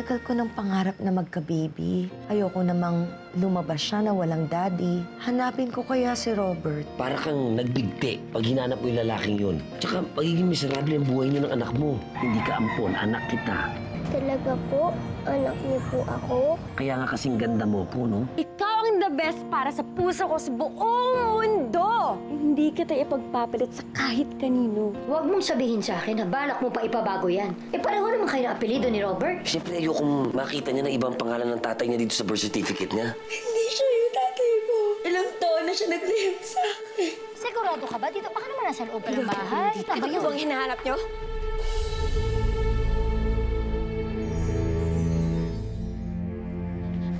Tagal ko ng pangarap na magka-baby. Ayoko namang lumabas siya na walang daddy. Hanapin ko kaya si Robert. Para kang nagbigti pag hinanap mo yung lalaking yun. Tsaka pagiging miserable ang buhay niyo ng anak mo. Hindi ka ampon, anak kita. Talaga po, anak niyo po ako. Kaya nga kasing ganda mo po, no? Ikaw ang the best para sa puso ko sa buong mundo! Hindi kita ipagpapalit sa kahit kanino. Huwag mong sabihin sa akin na balak mo pa ipabago yan. Eh pareho naman kayo ng apelido ni Robert. Siyempre, ayokong makita niya ng ibang pangalan ng tatay niya dito sa birth certificate niya. Hindi siya yung tatay ko. Ilang taon na siya naglihim sa akin. Sigurado ka ba? Dito baka naman nasa loob pa ng bahay. Ito bang hinahanap niyo?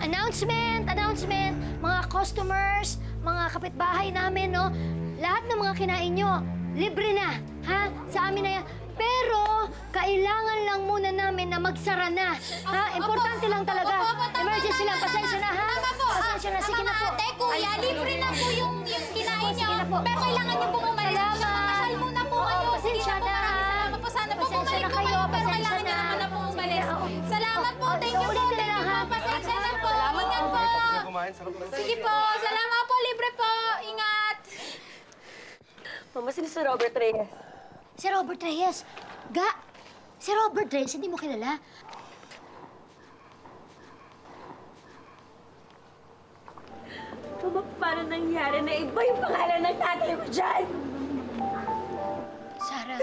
Announcement! Announcement! Mga customers, mga kapitbahay namin, no? Lahat ng mga kinain nyo, libre na, ha? Sa amin na yan. Pero, kailangan lang muna namin na magsara na. Ha? Importante lang talaga. Emergency lang. Pasensya na, ha? Pasensya na. Sige na po. Ate, kuya, libre na po yung, yung kinain niyo. Pero kailangan niyo pong umalis. Salamat. Muna po kayo. pasensya Sige po, na. maraming Salamat po. Sana po bumalik na po kayo, Pero kailangan niyo na. naman na po umalis. Salamat po. Thank you po. Thank you po. Pasensya na po. Ingat po. Sige po. Salamat po. Libre po. Ingat. Mama, sino si Robert Reyes? Si Robert Reyes. Ga, si Robert Reyes, hindi mo kilala? Mama, paano nangyari na iba yung pangalan ng tatay ko dyan? Sarah.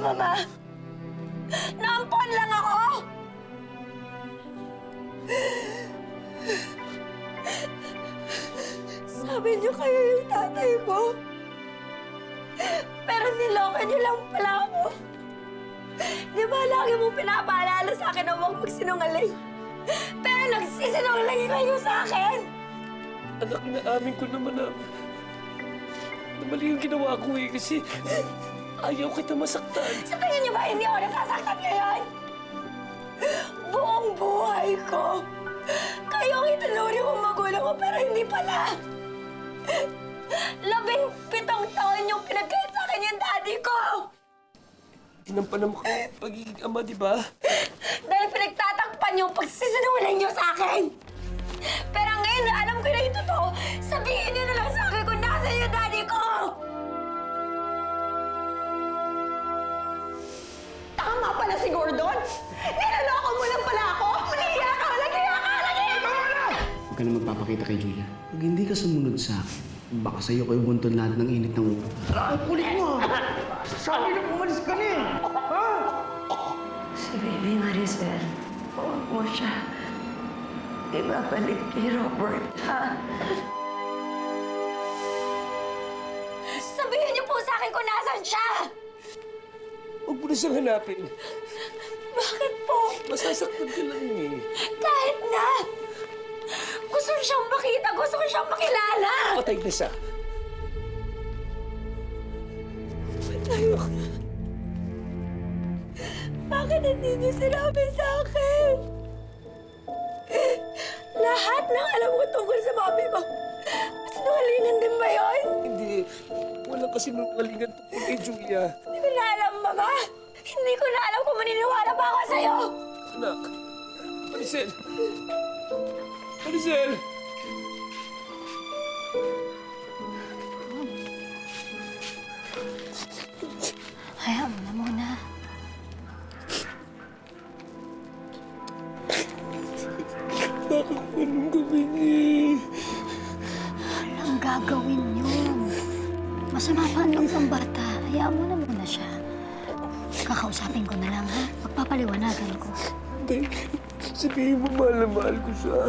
Na ano, Mama? Naampon lang ako! Sabi niyo kayo yung tatay ko. Pero niloko niyo lang pala ako. Di ba lagi mong pinapaalala sa akin na huwag magsinungaling? Pero nagsisinungaling kayo sa akin! Anak, inaamin ko naman na... na mali yung ginawa ko eh kasi ayaw kita masaktan. Sa tingin niyo ba hindi ako nasasaktan ngayon? Buong buhay ko. Kayo ang itinuri kong magulang ko pero hindi pala. Labing pitong taon yung pinagkait sa akin yung daddy ko. Tinampanan mo ka pagiging ama, di ba? Dahil pinagtatakpan yung pagsisinungaling niyo sa akin. Ka na magpapakita kay Julia. Pag hindi ka sumunod sa akin, baka sa'yo ko ibuntun lahat ng init ng ulo. Ang kulit mo! Sabi na umalis ka na eh! Ha? Si Baby Maricel, huwag mo siya ibabalik kay Robert, ha? Sabihin niyo po sa akin kung nasan siya! Huwag mo na siyang hanapin. Bakit po? Masasaktan ka lang eh. Kahit na! Gusto ko siyang makita, gusto ko siyang makilala! Patay na siya. Tayo ka. Bakit hindi niyo sinabi sa akin? Lahat ng alam ko tungkol sa mami mo, sinungalingan din ba yun? Hindi. Walang kasi nungalingan tungkol kay Julia. Hindi ko na alam, Mama. Hindi ko na alam kung maniniwala ba ako sa'yo. Anak. Maricel. Maricel. Sabihin mo mahal na mahal ko siya.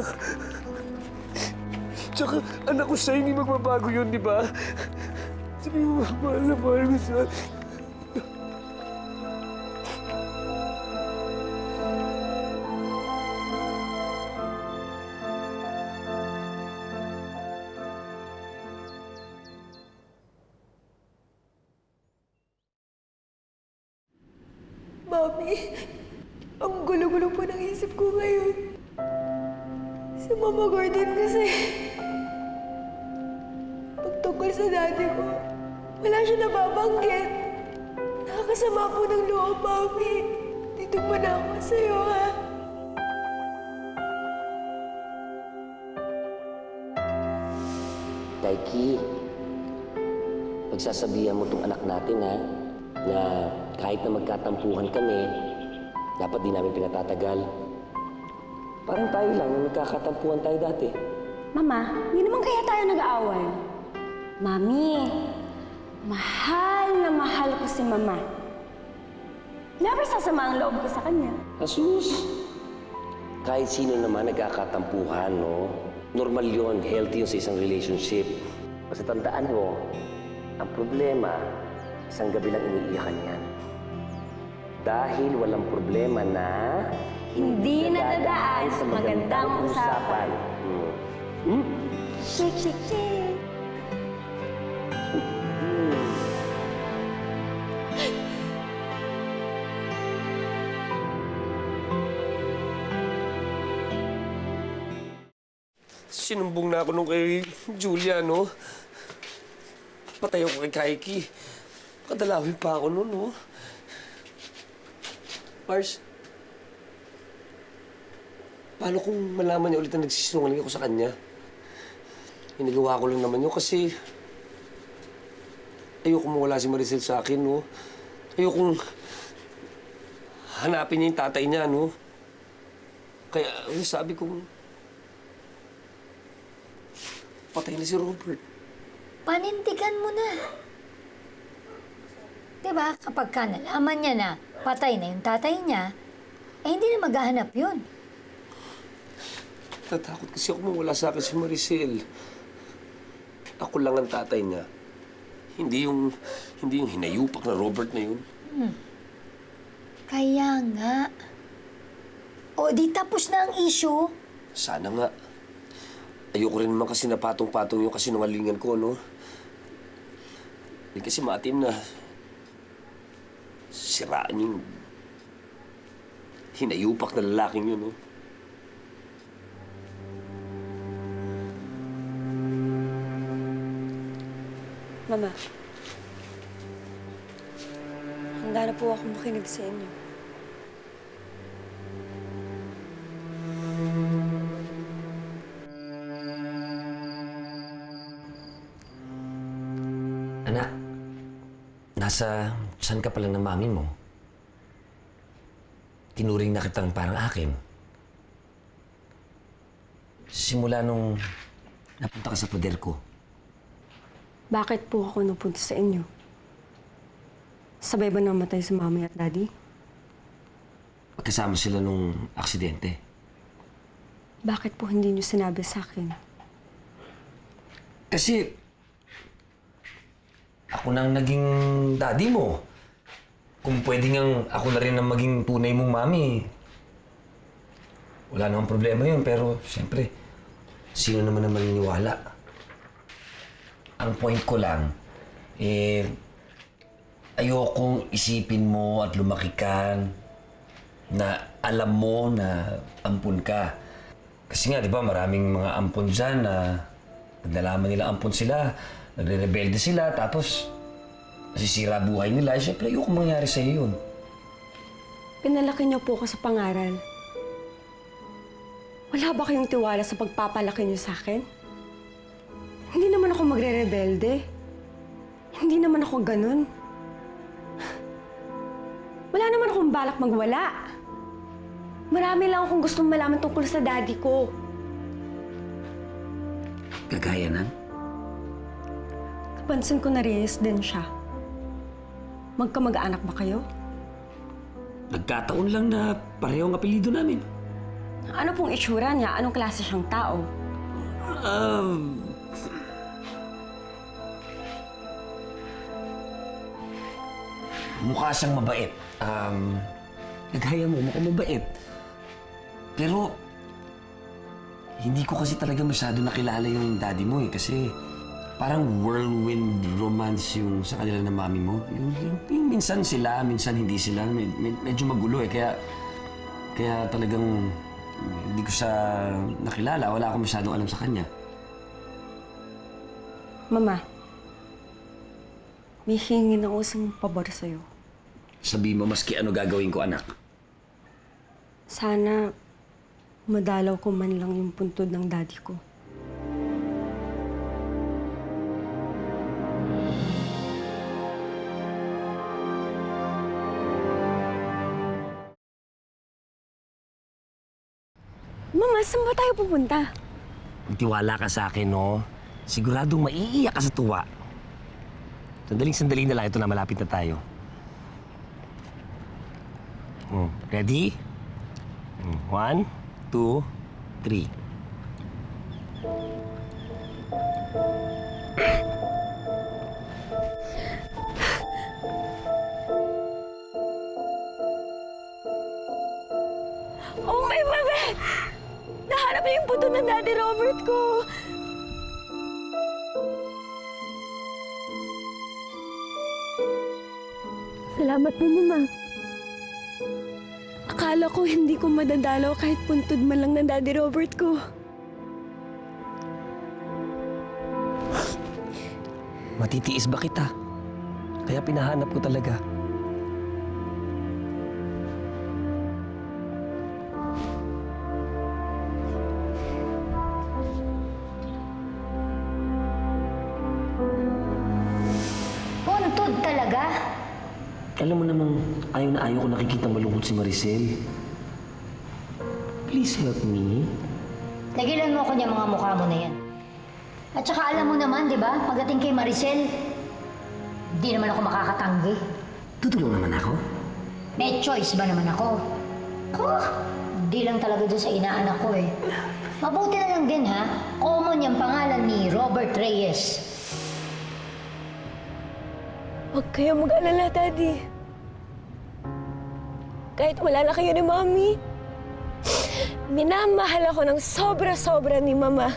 Tsaka anak ko siya, hindi magbabago yun, di ba? Sabihin mo mahal na mahal ko siya. Pagsasabihan mo tong anak natin ha, na kahit na magkatampuhan kami, dapat di namin pinatatagal. Parang tayo lang na nagkakatampuhan tayo dati. Mama, hindi naman kaya tayo nag-aaway. Mami, mahal na mahal ko si Mama. Never sasama ang loob ko sa kanya. Asus! Kahit sino naman nagkakatampuhan, no? Normal yon, healthy yun sa isang relationship. Basta tandaan mo, ang problema, isang gabi lang iniiyakan yan. Dahil walang problema na... Hindi nadadaan sa magandang usapan. Hmm. Shake, shake, shake. Sinumbong na ako nung kay Julia, no? Patay ako kay Kaiki. Kadalawin pa ako nun, no? Mars, paano kung malaman niya ulit na nagsisinungaling ako sa kanya? Inagawa ko lang naman yun kasi ayoko mawala si Maricel sa akin, no? Ayokong hanapin niya yung tatay niya, no? Kaya sabi kong patay na si Robert. Panintigan mo na. Diba, kapag ka nalaman niya na patay na yung tatay niya, eh hindi na maghahanap yun. Tatakot kasi ako mawala sa akin si Maricel. Ako lang ang tatay niya. Hindi yung, hindi yung hinayupak na Robert na yun. Kaya nga. O di tapos na ang issue. Sana nga. Ayoko rin naman kasi napatong-patong yung kasinungalingan ko, no? Hindi kasi matim na siraan yung hinayupak na lalaking yun, no? Mama, handa na po ako makinig sa inyo. Nasa saan ka pala ng mami mo? Tinuring na kitang parang akin. Simula nung napunta ka sa poder ko, Bakit po ako napunta sa inyo? Sabay ba namatay si mami at daddy? pagkasama sila nung aksidente. Bakit po hindi niyo sinabi sa akin? Kasi ako nang naging daddy mo. Kung pwede ngang ako na rin ang maging tunay mong mami, wala namang problema yun. Pero siyempre, sino naman ang maniniwala? Ang point ko lang, eh, ayokong isipin mo at lumaki ka na alam mo na ampun ka. Kasi nga, di ba, maraming mga ampun dyan na pag nalaman nila ampun sila, nagre-rebelde sila, tapos nasisira buhay nila. Eh, syempre, ayoko mangyari sa iyo yun. Pinalaki niyo po ako sa pangaral. Wala ba kayong tiwala sa pagpapalaki niyo sa akin? Hindi naman ako magre-rebelde. Hindi naman ako ganun. Wala naman akong balak magwala. Marami lang akong gustong malaman tungkol sa daddy ko. Kagaya ng? Napansin ko na reyes din siya. Magkamag-anak ba kayo? nagkataon lang na pareho ang apelido namin. Ano pong itsura niya? Anong klase siyang tao? Um... Mukha siyang mabait. Um, naghaya mo, mukhang mabait. Pero, hindi ko kasi talaga masyado nakilala yung daddy mo eh. Kasi parang whirlwind romance yung sa kanila ng mami mo. Yung, yung, yung minsan sila, minsan hindi sila. Med- med- medyo magulo eh. Kaya, kaya talagang hindi ko siya nakilala. Wala akong masyadong alam sa kanya. Mama, may hingin ako isang pabor sa'yo. Sabi mo, maski ano gagawin ko, anak. Sana madalaw ko man lang yung puntod ng daddy ko. Mama, saan ba tayo pupunta? Tiwala ka sa akin, no? Siguradong maiiyak ka sa tuwa. Sandaling sandali na lang ito na malapit na tayo. Hmm, Ready? Hmm, One, two, three. Oh my babe! Nahanap na yung puto ng Daddy Robert ko! Salamat po, Mama. Akala ko hindi ko madadalaw kahit puntod man lang ng Daddy Robert ko. Matitiis ba kita? Kaya pinahanap ko talaga. Ayaw ko nakikita malungkot si Maricel. Please help me. Tigilan mo ako niya mga mukha mo na yan. At saka alam mo naman, di ba? Pagdating kay Maricel, di naman ako makakatanggi. Tutulong naman ako. May choice ba naman ako? Ko, di lang talaga doon sa inaanak ko eh. Mabuti na lang din ha, common yung pangalan ni Robert Reyes. Huwag kayo mag-alala, Daddy. Kahit wala na kayo ni Mami, minamahal ako ng sobra-sobra ni Mama.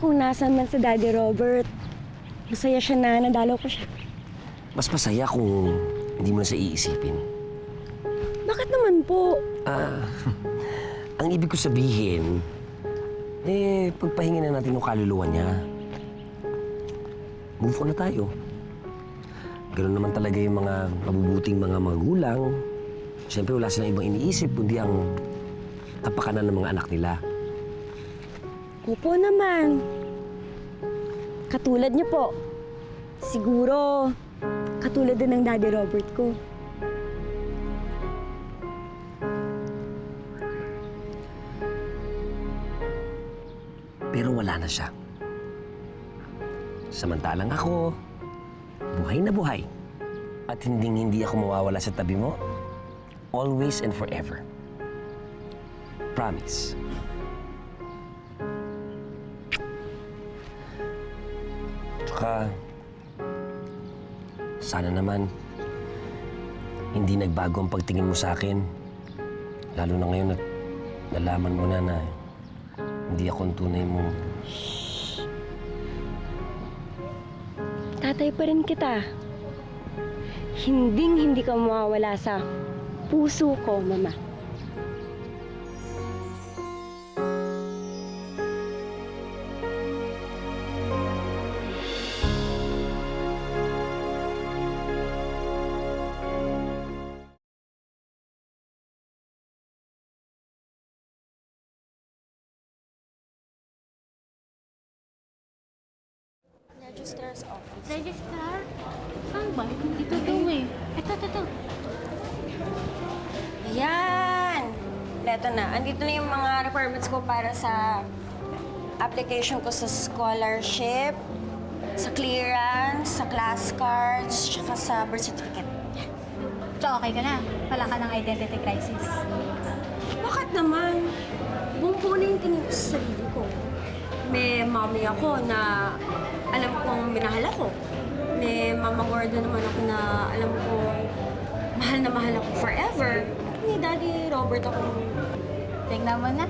Kung nasan man si Daddy Robert, masaya siya na nadalaw ko siya. Mas masaya kung hindi mo na siya iisipin. Bakit naman po? Ah, ang ibig ko sabihin, eh, pagpahinga na natin yung kaluluwa niya. Move on na tayo. Ganun naman talaga yung mga mabubuting mga magulang. Siyempre, wala silang ibang iniisip, kundi ang kapakanan ng mga anak nila. Opo naman. Katulad niyo po. Siguro, katulad din ng Daddy Robert ko. Pero wala na siya. Samantalang ako, buhay na buhay. At hinding hindi ako mawawala sa tabi mo. Always and forever. Promise. Tsaka, sana naman, hindi nagbago ang pagtingin mo sa akin. Lalo na ngayon at nalaman mo na na hindi ako ang tunay mo. Tatay pa rin kita. Hinding hindi ka mawawala sa puso ko, Mama. Leto na. Andito na yung mga requirements ko para sa application ko sa scholarship, sa clearance, sa class cards, tsaka sa birth certificate. So, okay ka na? Wala ka ng identity crisis. Bakit naman? Buong na yung tingin ko sa sarili ko. May mommy ako na alam kong minahal ako. May mama Gordo naman ako na alam kong mahal na mahal ako forever. May daddy Robert ako. Tingnan mo na.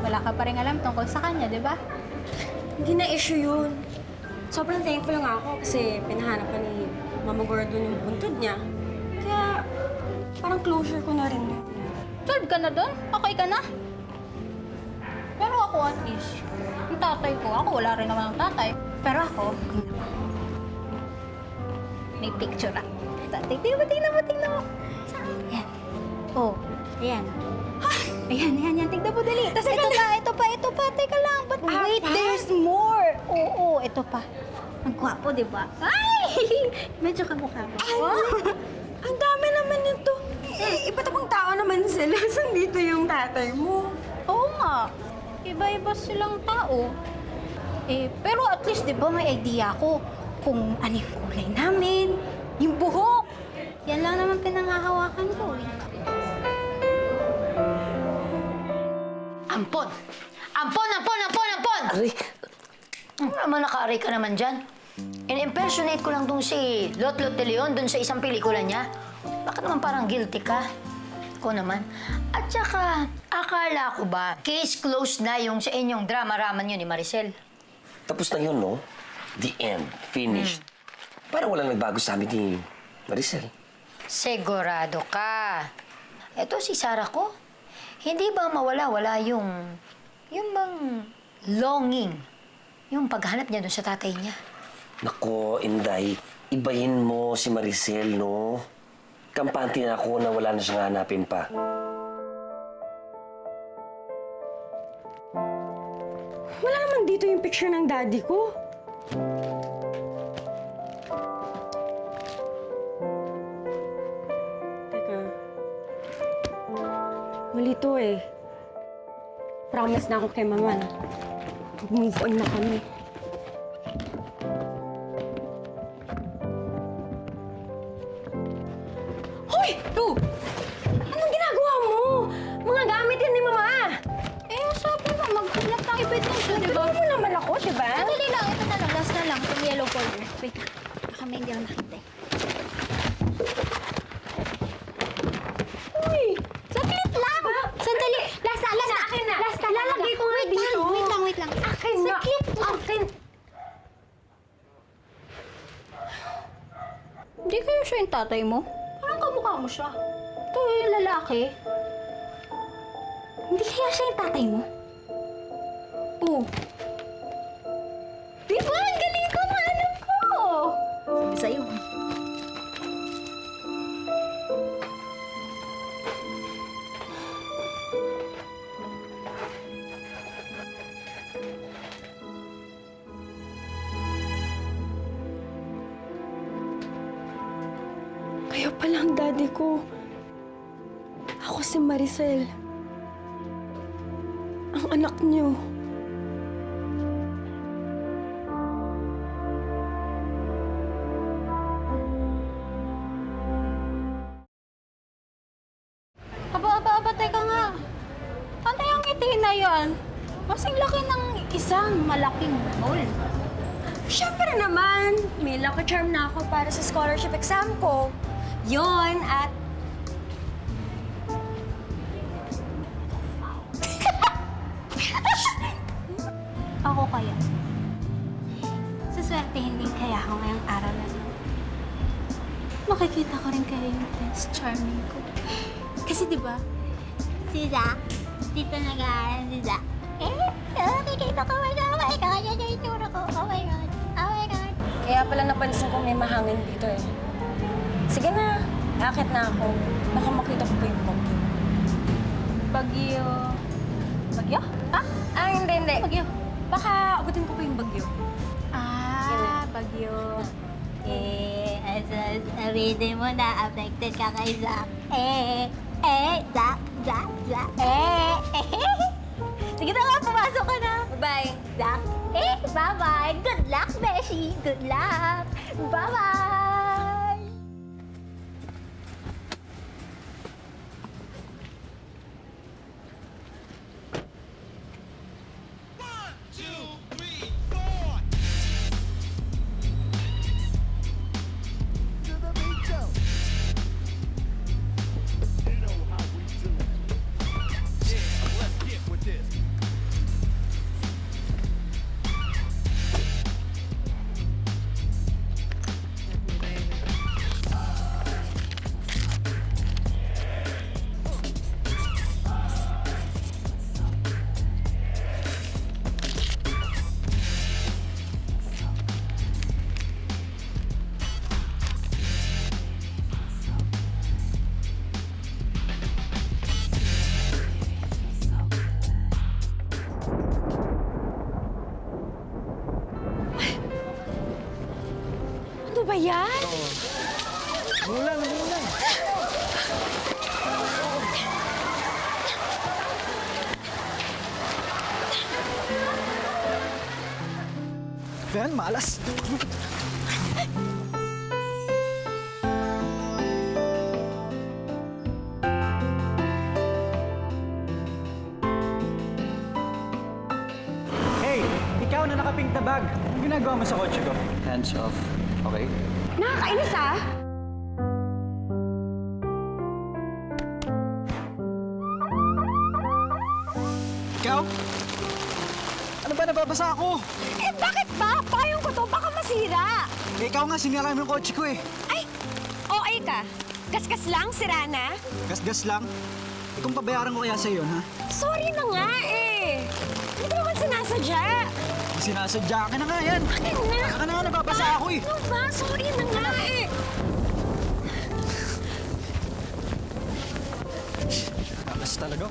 Wala ka pa rin alam tungkol sa kanya, di ba? Hindi na issue yun. Sobrang thankful nga ako kasi pinahanap pa ni Mama Gordon yung buntod niya. Kaya parang closure ko na rin yun. Solve ka na doon? Okay ka na? Pero ako at least, yung tatay ko, ako wala rin naman ang tatay. Pero ako, may picture. Ito, tingnan mo, tingnan mo, tingnan mo. Saan? Yan. Oh, ayan. Ayan, ayan, yan. Tignan mo dali. Tapos ito pa, ito pa, ito pa. Teka lang. But wait, pa? there's more. Oo, ito pa. Ang gwapo, di ba? Ay! Medyo kamukha mo. Ay, ang dami naman nito. Eh, iba't ibang tao naman sila. Saan dito yung tatay mo? Oo nga. Iba-iba silang tao. Eh, pero at least, di ba, may idea ako kung ano yung kulay namin, yung buhok. Yan lang naman pinangahawakan ko eh. Ampon! Ampon, ampon, ampon, ampon! Aray, Ano naman naka-aray ka naman dyan? In-impersonate ko lang tong si Lot Lot de Leon dun sa isang pelikula niya. Bakit naman parang guilty ka? Ko naman. At saka, akala ko ba, case closed na yung sa inyong drama-raman yun ni Maricel? tapos na yun, no? The end. Finished. Parang walang nagbago sa amin ni Maricel. Sigurado ka. Eto si Sarah ko. Hindi ba mawala-wala yung... yung bang longing? Yung paghanap niya doon sa tatay niya. Nako, Inday, ibahin mo si Maricel, no? Kampante na ako na wala na siyang hanapin pa. Wala naman dito yung picture ng daddy ko. Mali to eh. Promise na ako kay mama na move on na kami. Hoy! Oh! Anong ginagawa mo? Mga gamit yan ni mama! Eh, sabi mo, maghanap ng ebidensya, di ba? Nagtulong mo naman ako, di ba? Sandali lang, ito na lang, last na lang, itong yellow folder. Wait, baka may hindi ako nakita eh. Uy! Saglit lang! Sandali! Last na, last na! Akin na. Last na, Lalagay ko nga wait dito. Lang, wait lang, wait lang. Akin na. Saglit lang. Akin. Hindi kayo siya yung tatay mo? Parang kamukha mo siya. Ito yung lalaki. Hindi kaya siya yung tatay mo? Daddy ko. Ako si Maricel. Ang anak niyo. Aba, aba, aba, teka nga. Ano yung ngiti na yan? Masing laki ng isang malaking mall. Siyempre naman, may lucky charm na ako para sa scholarship exam ko. Yon at... Ako kaya. Saswertehin din kaya ako ngayong araw na to. Makikita ko rin kaya yung Prince Charming ko. Kasi di ba, si Zack, dito nag-aaral si Zack. Eh, nakikita ko, oh my God, oh my God, yan yung itsura ko. Oh my God, oh my God. Kaya pala napansin ko may mahangin dito eh. Sige na, akit na ako. Baka makita ko pa yung bagyo. Bagyo. Bagyo? Ha? Ah, hindi, hindi. Bagyo. Baka abutin ko pa yung bagyo. Ah. bagyo. Eh, as sabihin mo na affected ka kay Zack. Eh, eh, Zack, Zack, Zack, eh, eh. Sige na nga, pumasok ka na. Bye. Zack, eh, bye-bye. Good luck, Beshi. Good luck. Bye-bye. Ano ba yan? Yan, malas. Hey, ikaw na nakapink na bag. Anong ginagawa mo sa kotse ko? Hands off. Okay? Nakakainis ah! Ikaw? Ano ba nababasa ako? Eh bakit ba? Payong ko to, baka masira. Eh, ikaw nga, sinira mo yung kotse ko eh. Ay, OA ka. Kaskas lang, sira na. Gas-gas lang. Eh, kung pabayaran ko kaya sa yun, ha? Sorry na nga eh. Hindi ko naman sinasadya. Sinasadya ka na nga yan. Akin na. Saka na nga nababasa ako eh. Ano ba? Sorry na nga eh. Takas talaga.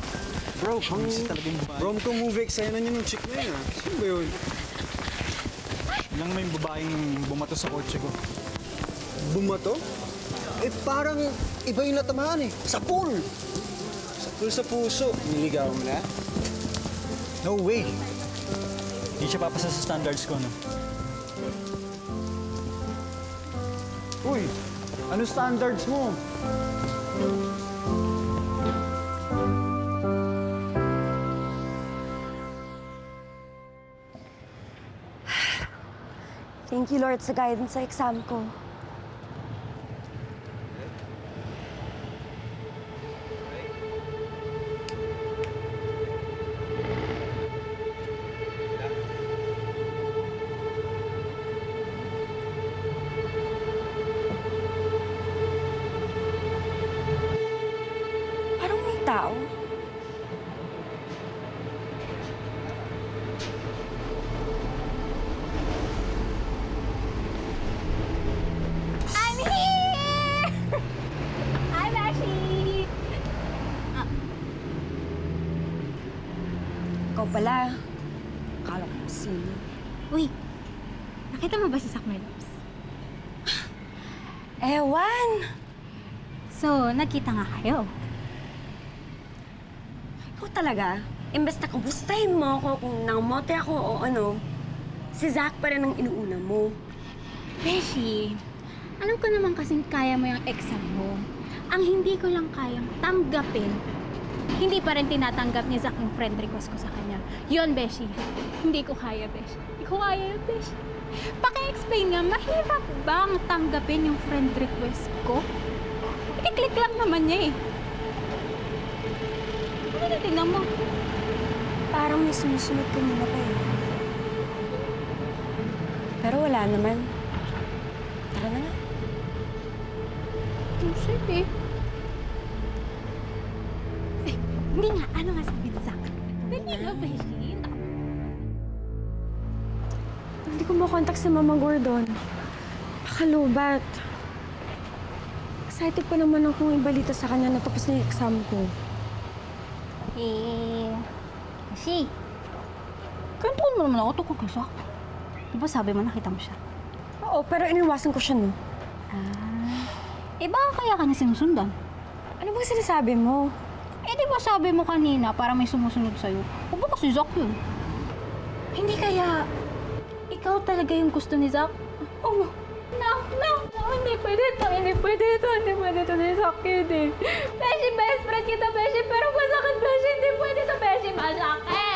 Bro, kung... talaga yung babae. Bro, kung movie eksena niyo ng chick na yun, ha? Sino ba yun? Lang yung babaeng bumato sa kotse ko. Bumato? Eh, parang iba yung natamaan eh. Sa pool! Sa pool sa puso. Niligaw mo na? No way. Hindi siya papasa sa standards ko, no? Uy! Ano standards mo? Thank you, Lord, sa guidance sa exam ko. Nakita mo ba si Zack Merlops? Ewan! So, nagkita nga kayo. Ikaw talaga, imbes na kabustahin mo ako kung nangamote ako o ano, si Zach pa rin ang inuuna mo. Beshi, alam ko naman kasing kaya mo yung exam mo. Ang hindi ko lang kayang tanggapin, hindi pa rin tinatanggap ni Zack yung friend request ko sa kanya. Yon, Beshi. Hindi ko kaya, Beshi. Hindi ko kaya yun, Beshi. Paki-explain nga, mahirap bang tanggapin yung friend request ko? I-click lang naman niya eh. Ano tingnan mo? Parang may sumusunod kanina pa eh. Pero wala naman. Tara na nga. Oh, sige. Eh, hindi nga. Ano nga sabi ni Zack? Dali nga, Beshi. Makontak si Mama Gordon. Pakalubat. Excited pa naman akong ibalita sa kanya na tapos na yung exam ko. Eh, kasi, kantuan mo naman ako tungkol kay Zack. Di ba sabi mo nakita mo siya? Oo, pero iniwasan ko siya, no? Eh, baka kaya ka na sinusundan? Ano bang sinasabi mo? Eh, di ba sabi mo kanina para may sumusunod sa'yo? O baka si Zack yun? Hindi kaya ikaw talaga yung gusto ni Zack? Oh, no, no, no, hindi pwede ito, hindi pwede ito, hindi pwede ito si Zack yun eh. Beshi, best friend kita, Beshi, pero masakit, Beshi, hindi pwede ito, Beshi, masakit,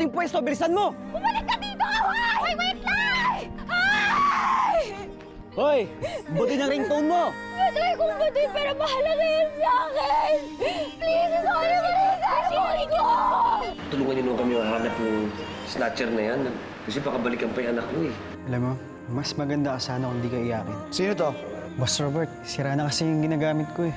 Pare, dating pwesto, bilisan mo! Bumalik ka dito! Ay, wait lang! Ay! Hoy, buti ng ringtone mo! Patay kong patay, pero mahalaga yan sa akin! Please, sorry ko rin sa akin ko! Tulungan niyo naman kami hanap ng snatcher na yan. Kasi pakabalikan pa yung anak ko eh. Alam mo, mas maganda ka sana kung di ka iyakin. Sino to? Boss Robert, sira na kasi yung ginagamit ko eh.